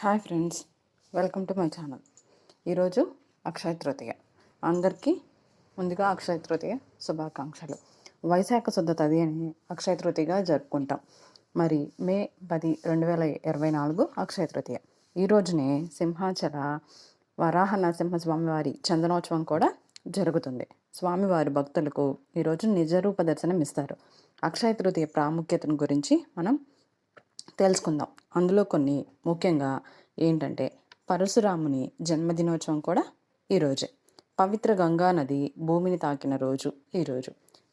Hi friends welcome to my channel. ఈరోజు అక్షయ తృతీయ. అందరికీ ముందుగా అక్షయ తృతీయ శుభాకాంక్షలు. వైశాఖ శుద్ధ తది అని అక్షయ తృతీయగా జరుపుకుంటాం. మరి మే పది రెండు వేల ఇరవై నాలుగు అక్షయ తృతీయ. ఈ రోజునే సింహాచల వరాహ నరసింహస్వామివారి చందనోత్సవం కూడా జరుగుతుంది. స్వామివారి భక్తులకు ఈరోజు నిజరూప దర్శనం ఇస్తారు అక్షయ తృతీయ ప్రాముఖ్యతను గురించి మనం తెలుసుకుందాం. అందులో కొన్ని ముఖ్యంగా ఏంటంటే పరశురాముని జన్మదినోత్సవం కూడా ఈరోజే పవిత్ర గంగా నది భూమిని తాకిన రోజు ఈరోజు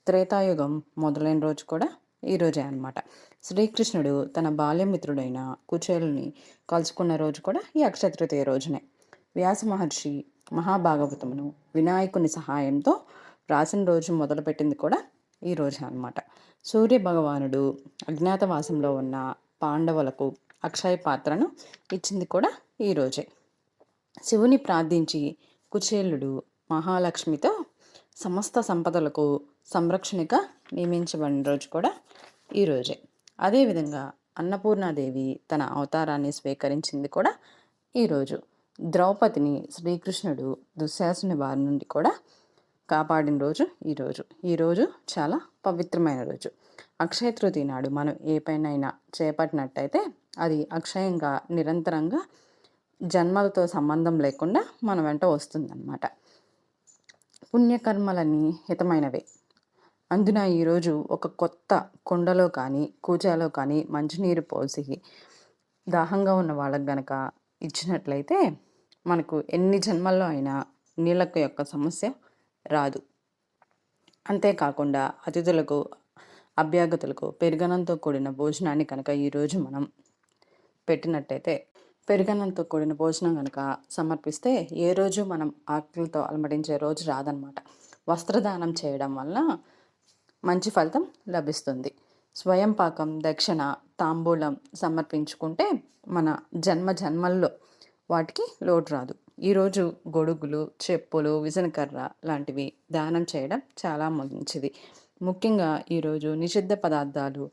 త్రేతాయుగం మొదలైన రోజు కూడా ఈరోజే అనమాట శ్రీకృష్ణుడు తన బాల్యమిత్రుడైన కుచేలుని కలుసుకున్న రోజు కూడా ఈ అక్షతృతీయ రోజునే. వ్యాస మహర్షి మహాభాగవతమును వినాయకుని సహాయంతో రాసిన రోజు మొదలుపెట్టింది కూడా ఈ రోజే అనమాట సూర్య భగవానుడు అజ్ఞాతవాసంలో ఉన్న పాండవులకు అక్షయ పాత్రను ఇచ్చింది కూడా ఈరోజే శివుని ప్రార్థించి కుచేలుడు మహాలక్ష్మితో సమస్త సంపదలకు సంరక్షణగా నియమించబడిన రోజు కూడా ఈరోజే అదేవిధంగా అన్నపూర్ణాదేవి తన అవతారాన్ని స్వీకరించింది కూడా ఈరోజు ద్రౌపదిని శ్రీకృష్ణుడు దుశ్శాసుని వారి నుండి కూడా కాపాడిన రోజు ఈరోజు ఈరోజు చాలా పవిత్రమైన రోజు. అక్షయ తృతీయ నాడు మనం ఏ పైనైనా చేపట్టినట్టయితే అది అక్షయంగా నిరంతరంగా జన్మలతో సంబంధం లేకుండా మన వెంట వస్తుందన్నమాట. పుణ్యకర్మలన్నీ హితమైనవే. అందున ఈరోజు ఒక కొత్త కుండలో కానీ కూజాలో కానీ మంచినీరు పోసి దాహంగా ఉన్న వాళ్ళకి గనక ఇచ్చినట్లయితే మనకు ఎన్ని జన్మల్లో అయినా నీళ్ళకు యొక్క సమస్య రాదు. అంతేకాకుండా అతిథులకు అభ్యాగతులకు పెరుగనంతో కూడిన భోజనాన్ని కనుక ఈరోజు మనం పెట్టినట్టయితే పెరుగనంతో కూడిన భోజనం కనుక సమర్పిస్తే ఏ రోజు మనం ఆకలితో అలమటించే రోజు రాదనమాట వస్త్రదానం చేయడం వల్ల మంచి ఫలితం లభిస్తుంది. స్వయం పాకం దక్షిణ తాంబూలం సమర్పించుకుంటే మన జన్మ జన్మల్లో వాటికి లోటు రాదు. ఈరోజు గొడుగులు చెప్పులు విజనకర్ర లాంటివి దానం చేయడం చాలా మంచిది. ముఖ్యంగా ఈరోజు నిషిద్ధ పదార్థాలు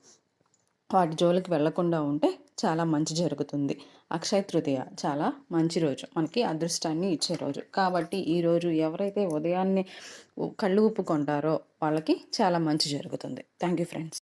వాటి జోలికి వెళ్ళకుండా ఉంటే చాలా మంచి జరుగుతుంది. అక్షయ తృతీయ చాలా మంచి రోజు. మనకి అదృష్టాన్ని ఇచ్చే రోజు. కాబట్టి ఈరోజు ఎవరైతే ఉదయాన్నే కళ్ళు ఉప్పుకుంటారో వాళ్ళకి చాలా మంచి జరుగుతుంది. Thank you friends.